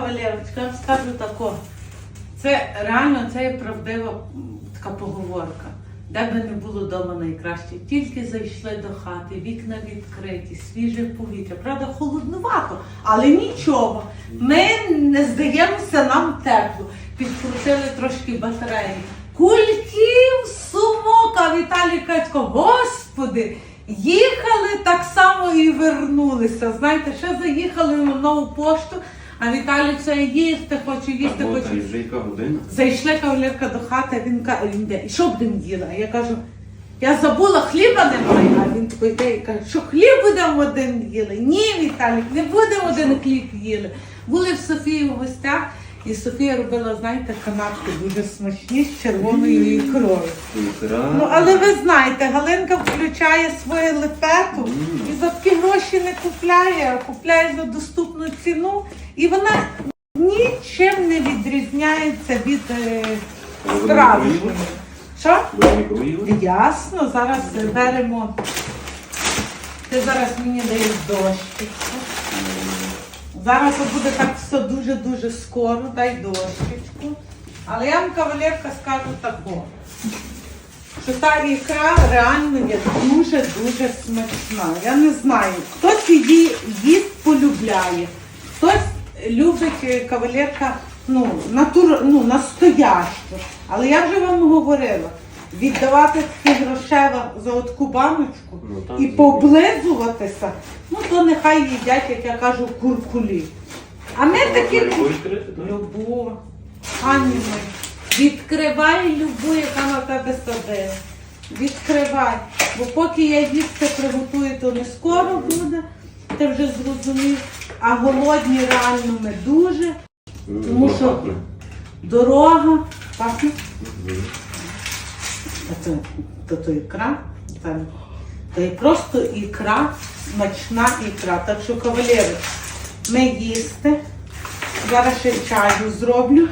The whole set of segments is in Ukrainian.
Валерочка, я вам скажу тако. Це реально це є правдива така поговорка. Де би не було вдома найкраще, тільки зайшли до хати, вікна відкриті, свіже повітря. Правда, холоднувато, але нічого. Ми не здаємося нам тепло. Підкрутили трошки батареї. Кульків сумока, Віталій Кацько, господи! Їхали так само і вернулися. Знаєте, ще заїхали на нову пошту, а Віталій це їсти, хоче їсти, хоче. та й вже яка година. Зайшла кавалерка до хати, він каже, він де, і що будемо їла? Я кажу, я забула, хліба немає. А він такий йде і каже, що хліб будемо один їли. Ні, Віталік, не будемо один хліб їли. Були в Софії в і Софія робила, знаєте, канапки дуже смачні з червоною ікрою. Ікра. Ну, але ви знаєте, Галинка включає своє лепету і за такі гроші не купляє, а купляє за доступну ціну. І вона нічим не відрізняється від е, А ви справжньої. мікроїли? Що? Ясно, зараз беремо. Ти зараз мені даєш дощечку. Зараз буде так все дуже-дуже скоро, дай дощечку. Але я вам, кавалерка, скажу тако, що та ікра реально є дуже-дуже смачна. Я не знаю, хтось її їсть полюбляє, хтось любить е, кавалерка ну, натур, ну, настоящу. Але я вже вам говорила, віддавати такі грошева за отку баночку Ну, так, і звісно. поблизуватися, ну то нехай їдять, як я кажу, куркулі. А ми такі так? Ані мій, відкривай любу, яка на тебе садила. Відкривай. Бо поки я їсти приготую, то не скоро буде. Ти вже зрозумів. А голодні реально ми дуже. Тому що-. Дорога. Пахне? Та то, то, ікра. Та, то і просто ікра, смачна ікра. Так що, кавалери, ми їсти. Зараз ще чаю зроблю.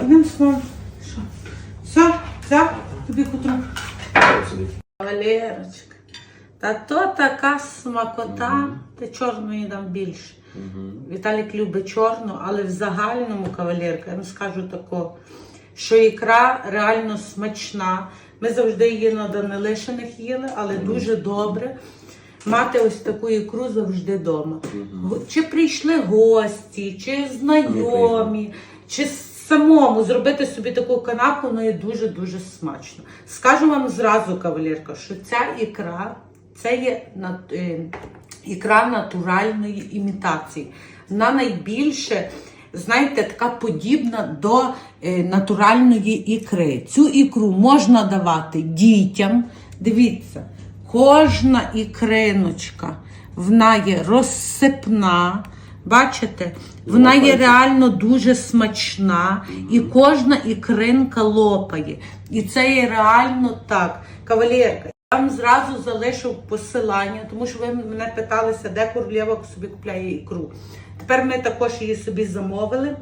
Одним словом, що? Все, все, тобі котру. Так, сидить. Валерочка, та то така смакота, ти чорної дам більше. Мгм. Віталік любить чорну, але в загальному кавалерка, я вам скажу тако, що ікра реально смачна. Ми завжди її на Данилишиних їли, але дуже добре. Мати ось таку ікру завжди вдома. Чи прийшли гості, чи знайомі, чи самому зробити собі таку канапу, вона є дуже-дуже смачно. Скажу вам зразу, кавалерка, що ця ікра це є е, ікра натуральної імітації. Вона найбільше, знаєте, така подібна до е, натуральної ікри. Цю ікру можна давати дітям. Дивіться, кожна ікриночка, вона є розсипна. Бачите, вона є реально дуже смачна, і кожна ікринка лопає. І це є реально так. Кавалерка, я вам зразу залишу посилання, тому що ви мене питалися, де королева собі купляє ікру. Тепер ми також її собі замовили.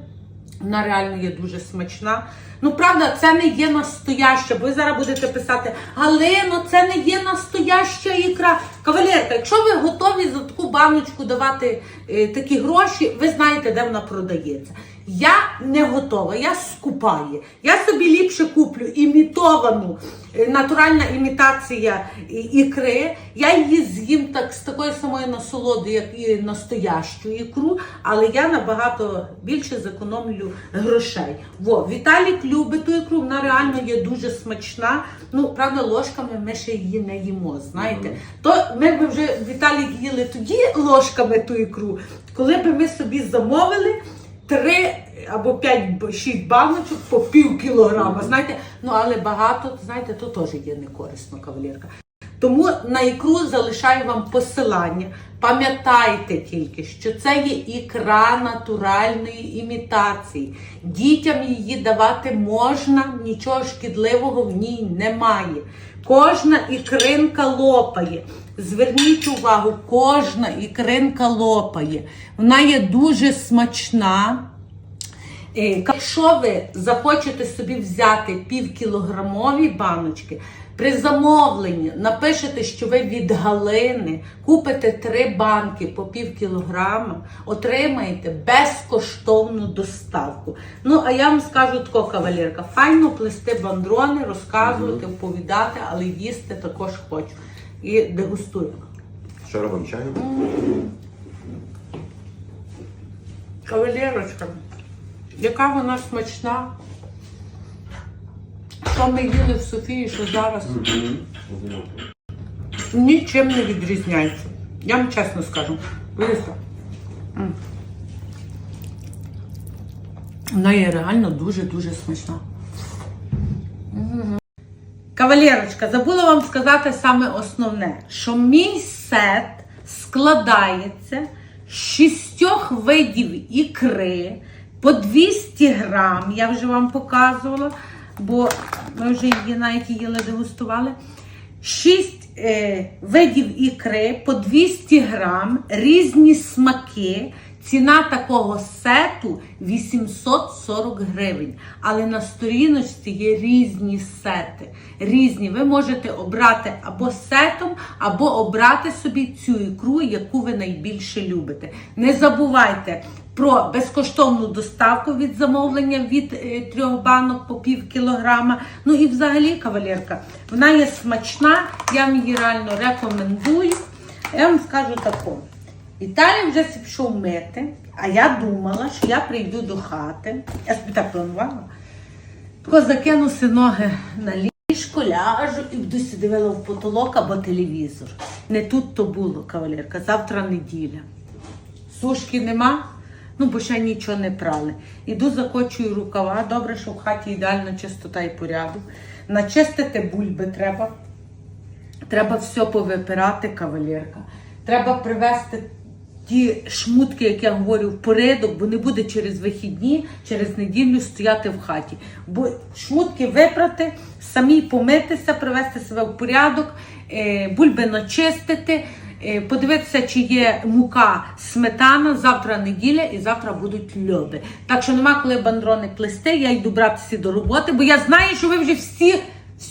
Вона реально є дуже смачна. Ну, правда, це не є настояща, бо ви зараз будете писати, Галино, це не є настояща ікра. Кавалерка, якщо ви готові за таку баночку давати е, такі гроші, ви знаєте, де вона продається. Я не готова, я скупаю. Я собі ліпше куплю імітовану, е, натуральна імітація ікри. Я її з'їм так з такою самою насолодою, як і настоящу ікру, але я набагато більше зекономлю грошей. Во, Віталік любить ту ікру, вона реально є дуже смачна. Ну, правда, ложками ми ще її не їмо, знаєте. То ми б вже Віталік їли тоді ложками ту ікру, коли б ми собі замовили три або п'ять б- шість баночок по пів кілограма. Знаєте, ну але багато, знаєте, то теж є не корисно, кавалерка. Тому на ікру залишаю вам посилання. Пам'ятайте тільки, що це є ікра натуральної імітації. Дітям її давати можна, нічого шкідливого в ній немає. Кожна ікринка лопає. Зверніть увагу, кожна ікринка лопає. Вона є дуже смачна. Е, Якщо ви захочете собі взяти півкілограмові баночки, при замовленні напишете, що ви від Галини купите три банки по пів кілограма, отримаєте безкоштовну доставку. Ну, а я вам скажу тако, кавалерка, файно плести бандрони, розказувати, оповідати, але їсти також хочу. І дегустуємо. Що робимо чаю? Кавалерочка, яка вона смачна. Що ми їли в Софії, що зараз нічим не відрізняється. Я вам чесно скажу. М. Вона є реально дуже-дуже смачна. Кавалерочка, забула вам сказати саме основне, що мій сет складається з шістьох видів ікри по 200 грам. Я вже вам показувала, бо ми вже її навіть їли, дегустували. Шість е, видів ікри по 200 грам, різні смаки. Ціна такого сету 840 гривень. Але на сторіночці є різні сети. Різні. Ви можете обрати або сетом, або обрати собі цю ікру, яку ви найбільше любите. Не забувайте про безкоштовну доставку від замовлення від е, трьох банок по пів кілограма. Ну і взагалі, кавалерка, вона є смачна, я вам її реально рекомендую. Я вам скажу таку. Віталій вже пішов мити, а я думала, що я прийду до хати. Я собі так планувала. Тако закинуся ноги на ліжко, ляжу і буду сі дивила в потолок або телевізор. Не тут то було, кавалерка, завтра неділя. Сушки нема, ну бо ще нічого не прали. Іду закочую рукава. Добре, що в хаті ідеальна чистота і порядок. Начистити бульби треба. Треба все повипирати, кавалерка. Треба привезти ті шмутки, як я говорю, в порядок, бо не буде через вихідні, через неділю стояти в хаті. Бо шмутки випрати, самі помитися, привести себе в порядок, е, бульби начистити. е, Подивитися, чи є мука сметана, завтра неділя і завтра будуть льоби. Так що нема коли бандрони плести, я йду братися до роботи, бо я знаю, що ви вже всі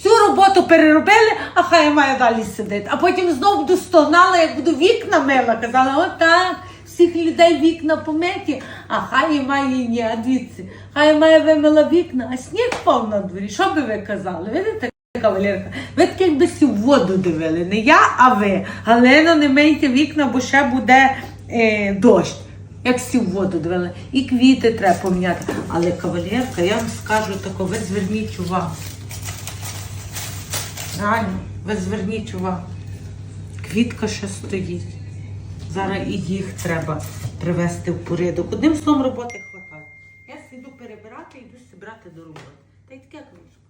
всю роботу переробили, а хай має далі сидити. А потім знову буду стогнала, як буду вікна мила. Казала, отак, всіх людей вікна помиті, а хай має ні, а дивіться, хай має вимила вікна, а сніг впав на дворі. Що би ви казали? Видите? Кавалерка, ви так якби сі воду дивили, не я, а ви. Галина, не мийте вікна, бо ще буде е, дощ. Як сі воду дивили. І квіти треба поміняти. Але кавалерка, я вам скажу тако, ви зверніть увагу. Реально, ви зверніть увагу. Квітка ще стоїть. Зараз і їх треба привести в порядок. Одним словом роботи хватає. Я сіду перебирати і йду зібрати до роботи. Та й таке, конечно.